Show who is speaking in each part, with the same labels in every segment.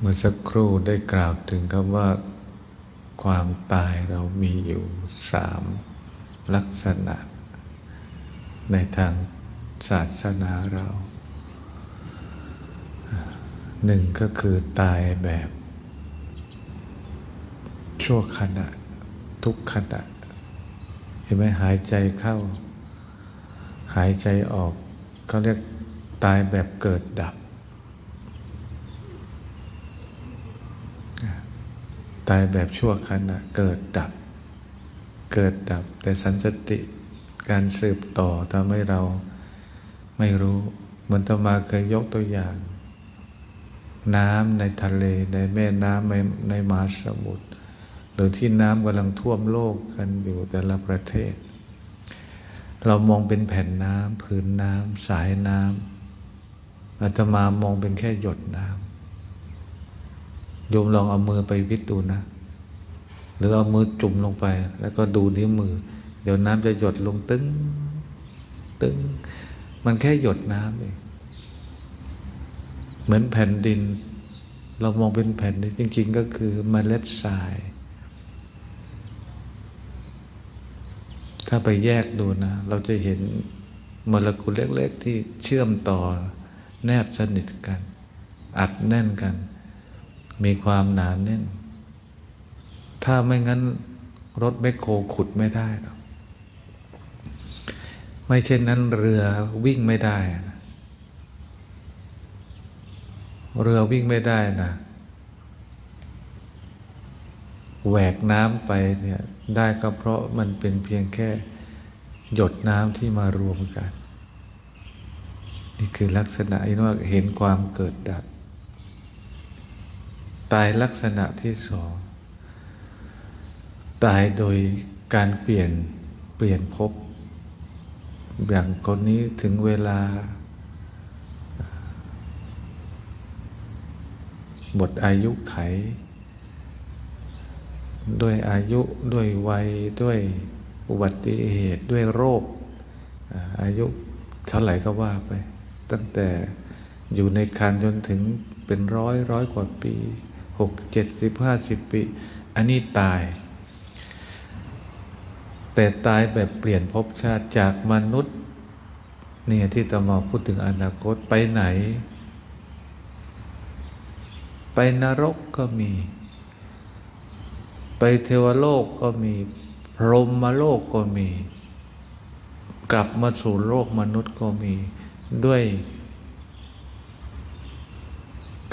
Speaker 1: เมื่อสักครู่ได้กล่าวถึงคำว่า ความตายเรามีอยู่สามลักษณะ ในทางศาสนาเราหนึ่งก็คือตายแบบ ชั่วขณะ ทุกขณะ เห็นไหมหายใจเข้า หายใจออกเขาเรียกตายแบบเกิดดับ ตายแบบชั่วขณะเกิดดับ เกิดดับ แต่สันสติการสืบต่อทำให้เราไม่รู้เหมือนตมาเคยยกตัวอย่าง น้ำในทะเลในแม่น้ำในในมหาสมุทรหรือที่น้ำกำลังท่วมโลกกันอยู่แต่ละประเทศ เรามองเป็นแผ่นน้ำผืนน้ำสายน้ำอาตมามองเป็นแค่หยดน้ำ โยมลองเอามือไปวิทย์ดูนะ หรือเอามือจุ่มลงไป แล้วก็ดูนิ้วมือ เดี๋ยวน้ำจะหยดลงตึ้งตึ้งมันแค่หยดน้ำเองเหมือนแผ่นดิน เรามองเป็นแผ่นดินจริง ๆ ก็คือเมล็ดทราย ถ้าไปแยกดูนะ เราจะเห็นโมเลกุลเล็ก ๆ ที่เชื่อมต่อแนบสนิทกัน อัดแน่นกัน มีความหนานแน่น ถ้าไม่งั้นรถแมคโครขุดไม่ได้ไม่เช่นนั้นเรือวิ่งไม่ได้ เรือวิ่งไม่ได้นะแหวกน้ำไปเนี่ยได้ก็เพราะมันเป็นเพียงแค่หยดน้ำที่มารวมกัน นี่คือลักษณะที่ว่าเห็นความเกิดดับ ตายลักษณะที่สอง ตายโดยการเปลี่ยนเปลี่ยนภพอย่างคนนี้ถึงเวลา หมดอายุไข ด้วยอายุด้วยวัยด้วยอุบัติเหตุด้วยโรค อายุเท่าไหร่ก็ว่าไป ตั้งแต่อยู่ในคันจนถึงเป็นร้อยร้อยกว่าปี หกเจ็ดสิบห้าสิบปี อันนี้ตาย แต่ตายแบบเปลี่ยนภพชาติจากมนุษย์เนี่ยที่ตมาพูดถึงอนาคตไปไหน ไปนรกก็มี ไปเทวโลกก็มี พรหมโลกก็มี กลับมาสู่โลกมนุษย์ก็มีด้วย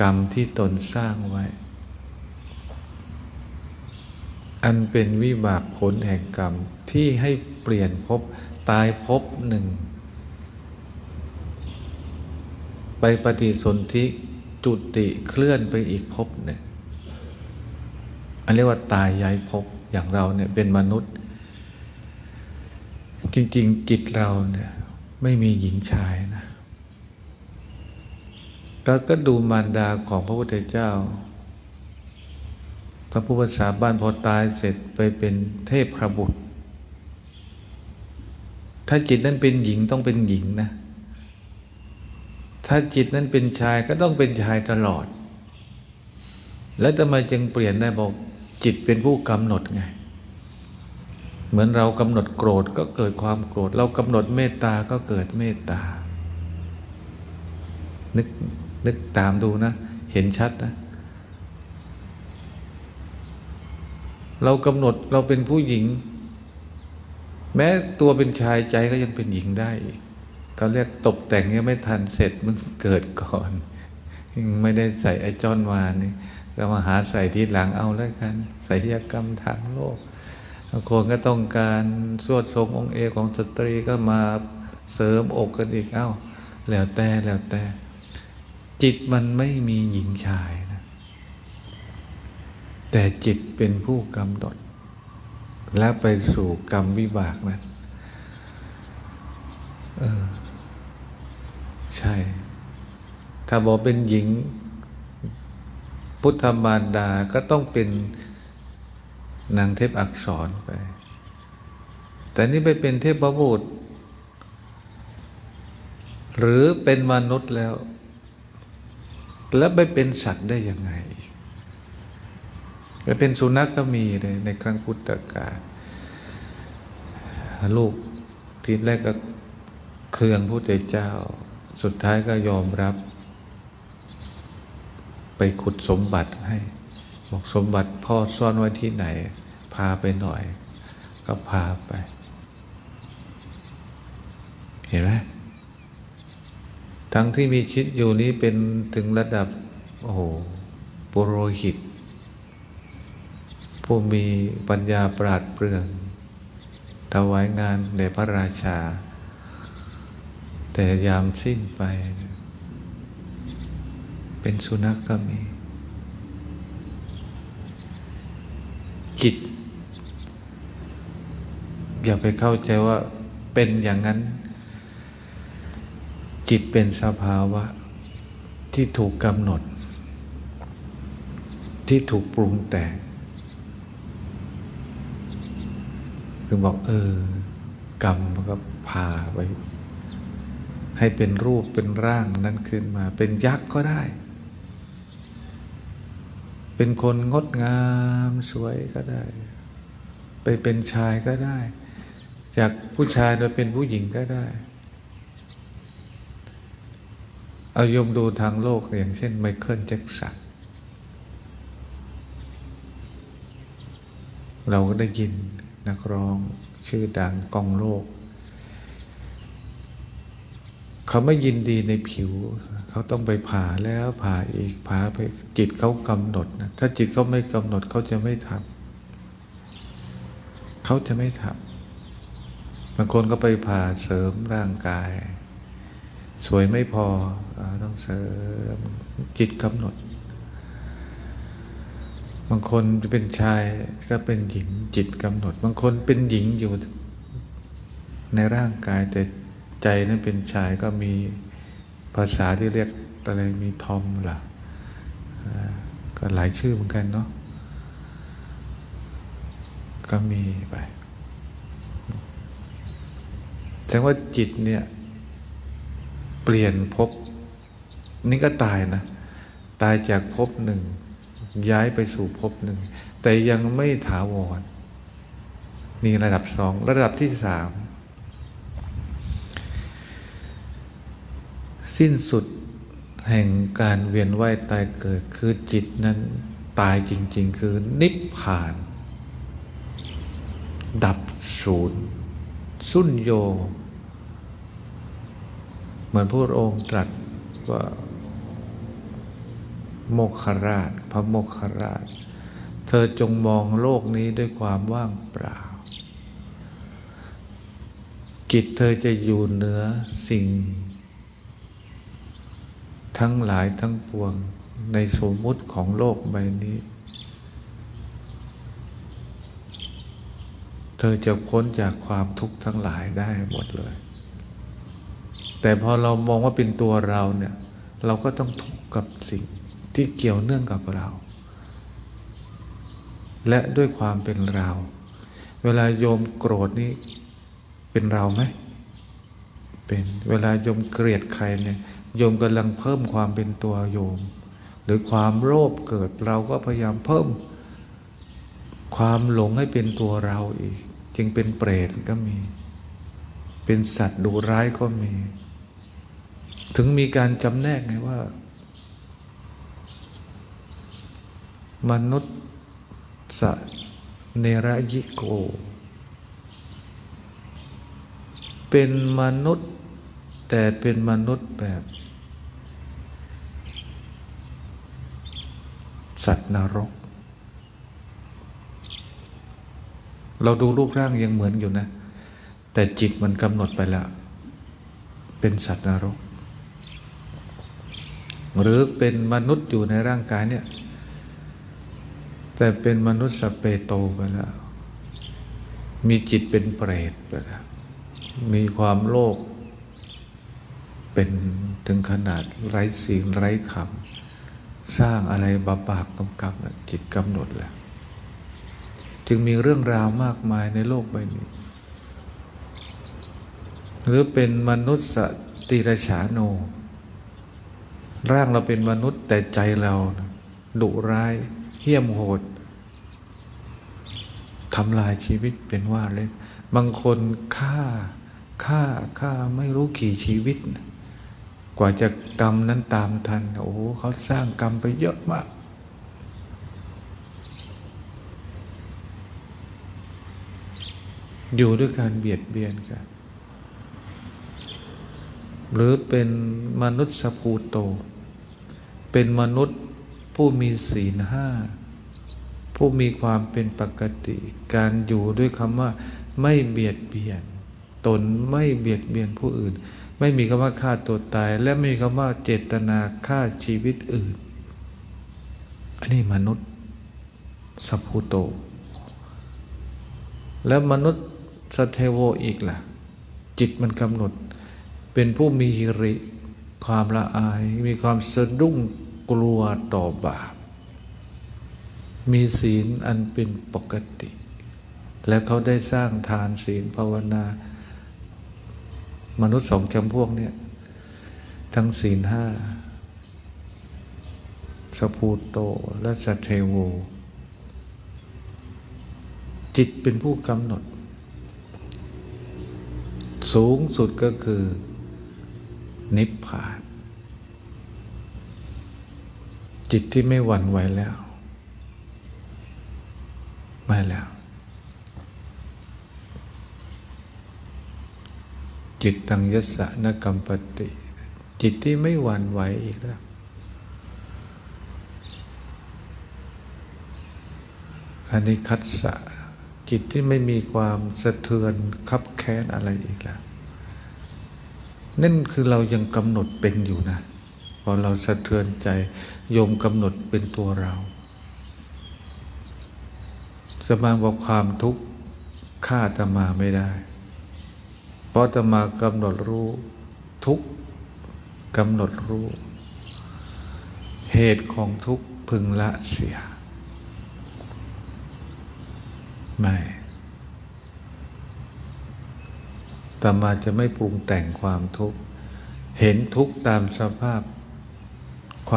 Speaker 1: กรรมที่ตนสร้างไว้ อันเป็นวิบากผลแห่งกรรมที่ให้เปลี่ยนภพตายภพหนึ่ง ไปปฏิสนธิจุติเคลื่อนไปอีกภพหนึ่งอันเรียกว่าตายย้ายภพอย่างเราเนี่ยเป็นมนุษย์ จริง ๆ จิตเราเนี่ยไม่มีหญิงชายนะก็ก็ดูมารดาของพระพุทธเจ้า พระผู้ประชาบ้านพอตายเสร็จไปเป็นเทพพระบุตร ถ้าจิตนั้นเป็นหญิงต้องเป็นหญิงนะ ถ้าจิตนั้นเป็นชายก็ต้องเป็นชายตลอด แล้วทำไมจึงเปลี่ยนได้บอกจิตเป็นผู้กำหนดไง เหมือนเรากำหนดโกรธก็เกิดความโกรธ เรากำหนดเมตตาก็เกิดเมตตา นึกนึกตามดูนะ เห็นชัดนะ เรากำหนดเราเป็นผู้หญิง แม้ตัวเป็นชายใจก็ยังเป็นหญิงได้เขาเรียกตกแต่งยังไม่ทันเสร็จมันเกิดก่อนยังไม่ได้ใส่ไอจอนวานนี่ก็มาหาใส่ทีหลังเอาแล้วกันใส่ยกรรมทางโลกคนก็ต้องการสวดทรงองค์เอของสตรีก็มาเสริมอกกันอีกเอ้า แล้วแต่แล้วแต่ จิตมันไม่มีหญิงชาย แต่จิตเป็นผู้กำหนด และไปสู่กรรมวิบากนั้นเออใช่ ถ้าบอกเป็นหญิง พุทธมารดาก็ต้องเป็นนางเทพอักษรไป แต่นี่ไปเป็นเทพประบุตรหรือเป็นมนุษย์แล้ว แล้วไปเป็นสัตว์ได้ยังไง เป็นสุนัขกก็มีเลยในครั้งพุทธกาลลูกทีแรกก็เคืองพระเจ้า สุดท้ายก็ยอมรับ ไปขุดสมบัติให้ บอกสมบัติพ่อซ่อนไว้ที่ไหน พาไปหน่อย ก็พาไป เห็นไหมทั้งที่มีชีวิตอยู่นี้เป็นถึงระดับ โอ้โหปุโรหิต ผู้มีปัญญาปราดเปรื่อง ถวายงานแด่พระราชา แต่ยามสิ้นไป เป็นสุนัขกก็มี จิต อย่าไปเข้าใจว่าเป็นอย่างนั้น จิตเป็นสภาวะ ที่ถูกกำหนด ที่ถูกปรุงแต่ง คือบอกเออ กรรมมันก็พาไป ให้เป็นรูปเป็นร่างนั้นขึ้นมา เป็นยักษ์ก็ได้ เป็นคนงดงามสวยก็ได้ ไปเป็นชายก็ได้ จากผู้ชายมาเป็นผู้หญิงก็ได้เอายมดูทางโลกอย่างเช่นไมเคิลแจ็คสันเราก็ได้ยิน นักร้องชื่อดังกองโลก เขาไม่ยินดีในผิว เขาต้องไปผ่าแล้วผ่าอีกผ่าไปจิตเขากำหนดนะถ้าจิตเขาไม่กำหนดเขาจะไม่ทำเขาจะไม่ทำบางคนก็ไปผ่าเสริมร่างกาย สวยไม่พออต้องเสริมจิตกำหนดางคนจะเป็นชายก็เป็นหญิงจิตกำหนด บางคนเป็นหญิงอยู่ในร่างกายแต่ใจนั้นเป็นชายก็มีภาษาที่เรียกอะไรมีทอมล่ะอ่าก็หลายชื่อเหมือนกันเนาะก็มีไปแสดงว่าจิตเนี่ย เปลี่ยนภพนี่ก็ตายนะ ตายจากภพหนึ่ง ย้ายไปสู่ภพหนึ่ง แต่ยังไม่ถาวรมีระดับสอง ระดับที่สาม สิ้นสุดแห่งการเวียนว่ายตายเกิด คือจิตนั้นตายจริง ๆ คือนิพพาน ดับศูนย์สุญโย เหมือนพระองค์ตรัสว่า โมคคราช พระโมคคราช เธอจงมองโลกนี้ด้วยความว่างเปล่า จิตเธอจะอยู่เหนือสิ่ง ทั้งหลายทั้งปวงในสมมุติของโลกใบนี้ เธอจะพ้นจากความทุกข์ทั้งหลายได้หมดเลย แต่พอเรามองว่าเป็นตัวเราเนี่ย เราก็ต้องทุกข์กับสิ่ง ที่เกี่ยวเนื่องกับเรา และด้วยความเป็นเรา เวลาโยมโกรธนี่เป็นเราไหมเป็นเวลาโยมเกลียดใครเนี่ยโยมกำลังเพิ่มความเป็นตัวโยม หรือความโลภเกิดเราก็พยายามเพิ่ม ความหลงให้เป็นตัวเราอีก จึงเป็นเปรตก็มี เป็นสัตว์ดุร้ายก็มี ถึงมีการจำแนกไงว่า มนุษย์สเนรยิโก เป็นมนุษย์แต่เป็นมนุษย์แบบ สัตว์นรก เราดูรูปร่างยังเหมือนอยู่นะ แต่จิตมันกำหนดไปแล้ว เป็นสัตว์นรก หรือเป็นมนุษย์อยู่ในร่างกายเนี่ย แต่เป็นมนุษย์สเปโตไปแล้ว มีจิตเป็นเปรตไปแล้ว มีความโลภเป็นถึงขนาดไร้สิ่งไร้คำสร้างอะไรบาปาปกำกับนะจิตกำหนดแล้ว จึงมีเรื่องราวมากมายในโลกใบนี้ หรือเป็นมนุษย์สติรฉาโน ร่างเราเป็นมนุษย์แต่ใจเราดุร้าย เหี้ยมโหดทำลายชีวิตเป็นว่าเล่นบางคนฆ่าฆ่าฆ่าไม่รู้กี่ชีวิต กว่าจะกรรมนั้นตามทัน โอ้โหเขาสร้างกรรมไปเยอะมาก อยู่ด้วยการเบียดเบียนกัน หรือเป็นมนุษย์สปูโต เป็นมนุษย์ ผู้มีศีลห้าผู้มีความเป็นปกติ การอยู่ด้วยคำว่า ไม่เบียดเบียน ตนไม่เบียดเบียนผู้อื่น ไม่มีคำว่าฆ่าตัวตาย และไม่มีคำว่าเจตนาฆ่าชีวิตอื่น อันนี้มนุษย์สปูโต แล้วมนุษย์สเทโวอีกล่ะ จิตมันกำหนด เป็นผู้มีหิริ ความละอาย มีความสะดุ้ง กลัวต่อบาป มีศีลอันเป็นปกติ และเขาได้สร้างทานศีลภาวนา มนุษย์สองจำพวกเนี่ยทั้งศีลห้าสภูโตและสัเทโว จิตเป็นผู้กำหนด สูงสุดก็คือนิพพาน จิตที่ไม่หวั่นไหวแล้ว ไม่แล้วจิตตังยสะนกรรมปติ จิตที่ไม่หวั่นไหวอีกแล้ว อันนี้คัดสะจิตที่ไม่มีความสะเทือนคับแค้นอะไรอีกแล้วนั่นคือเรายังกำหนดเป็นอยู่นะ พอเราสะเทือนใจ ยมกำหนดเป็นตัวเราสมาบอกความทุกข์ฆ่าตมาไม่ได้ เพราะตมากำหนดรู้ทุกข์กำหนดรู้ เหตุของทุกข์พึงละเสีย ไม่ตมาจะไม่ปรุงแต่งความทุกข์ เห็นทุกข์ตามสภาพ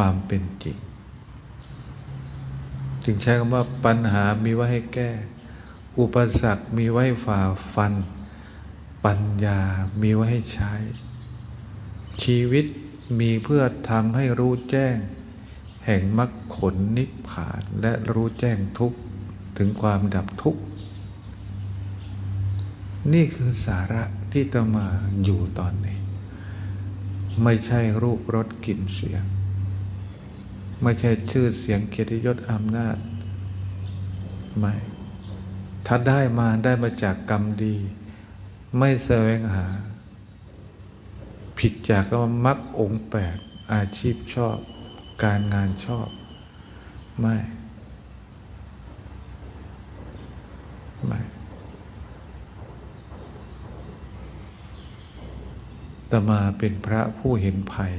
Speaker 1: ความเป็นจริง จึงใช้คำว่าปัญหามีไว้ให้แก้ อุปสรรคมีไว้ฝ่าฟัน ปัญญามีไว้ให้ใช้ ชีวิตมีเพื่อทำให้รู้แจ้ง แห่งมรรคผลนิพพานและรู้แจ้งทุกข์ถึงความดับทุกข์นี่คือสาระที่ตมาอยู่ตอนนี้ ไม่ใช่รูปรสกลิ่นเสียง ไม่ใช่ชื่อเสียงเกียรติยศอำนาจ ไม่ ถ้าได้มาได้มาจากกรรมดี ไม่แสวงหา ผิดจากก็มักองค์แปดอาชีพชอบ การงานชอบ ไม่ ไม่ ตมาเป็นพระผู้เห็นภัย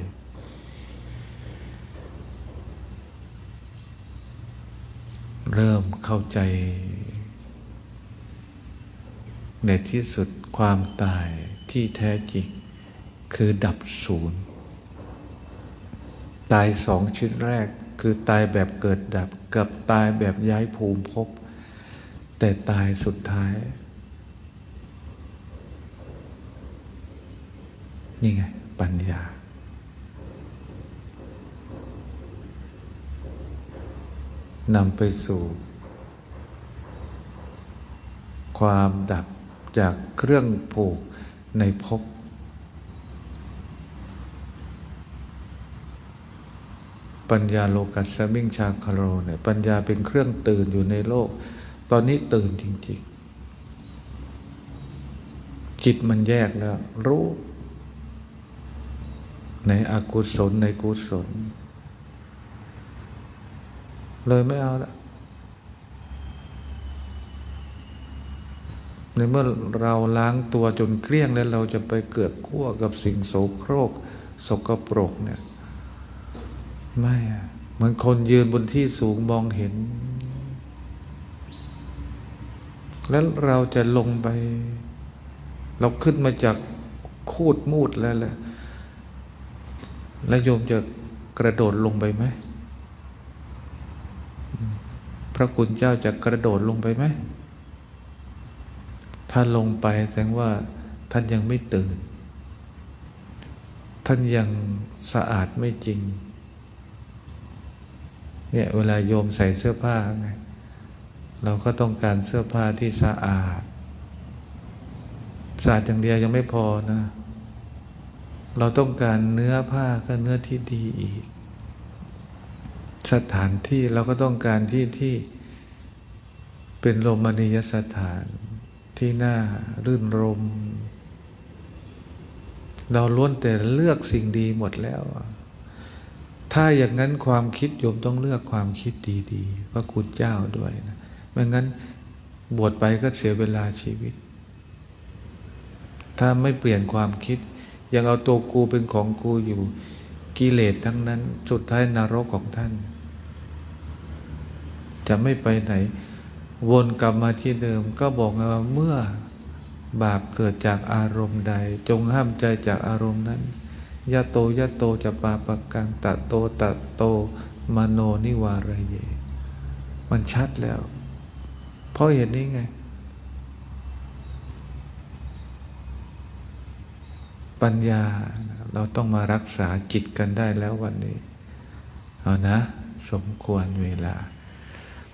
Speaker 1: เริ่มเข้าใจ ในที่สุดความตายที่แท้จริง คือดับศูนย์ ตายสองชิ้นแรกคือตายแบบเกิดดับกับตายแบบย้ายภูมิภพแต่ตายสุดท้าย นี่ไง ปัญญา นำไปสู่ ความดับจากเครื่องผูกในภพปัญญาโลกัสมิงชาคาโรเนี่ยปัญญาเป็นเครื่องตื่นอยู่ในโลก ตอนนี้ตื่นจริงๆ จิตมันแยกแล้ว รู้ ในอกุศลในกุศล เลยไม่เอาละในเมื่อเราล้างตัวจนเกลี้ยงแล้วเราจะไปเกิดขั้วกับสิ่งโสโครกสกปรกเนี่ยไม่อะเหมือนคนยืนบนที่สูงมองเห็น แล้วเราจะลงไป เราขึ้นมาจากคูดมูดแล้วแหละแล้วโยมจะกระโดดลงไปไหม พระคุณเจ้าจะกระโดดลงไปไหม ถ้าลงไปแสดงว่าท่านยังไม่ตื่น ท่านยังสะอาดไม่จริง เนี่ยเวลาโยมใส่เสื้อผ้าไงเราก็ต้องการเสื้อผ้าที่สะอาดสะอาดอย่างเดียวยังไม่พอนะ เราต้องการเนื้อผ้าก็เนื้อที่ดีอีก สถานที่เราก็ต้องการที่ที่เป็นโรมณียสถานที่น่ารื่นรม เราล้วนแต่เลือกสิ่งดีหมดแล้ว ถ้าอย่างนั้นความคิดโยมต้องเลือกความคิดดีๆพระคุณเจ้าด้วยนะไม่งั้นบวชไปก็เสียเวลาชีวิต ถ้าไม่เปลี่ยนความคิด ยังเอาตัวกูเป็นของกูอยู่กิเลสทั้งนั้น สุดท้ายนรกของท่าน จะไม่ไปไหน วนกลับมาที่เดิม ก็บอกไงว่าเมื่อบาปเกิดจากอารมณ์ใด จงห้ามใจจากอารมณ์นั้นยะโตยะโตจะปาปะกังตะโตตะโตมโนนิวารเย มันชัดแล้ว เพราะเหตุนี้ไง ปัญญาเราต้องมารักษาจิตกันได้แล้ววันนี้ เอานะ สมควรเวลา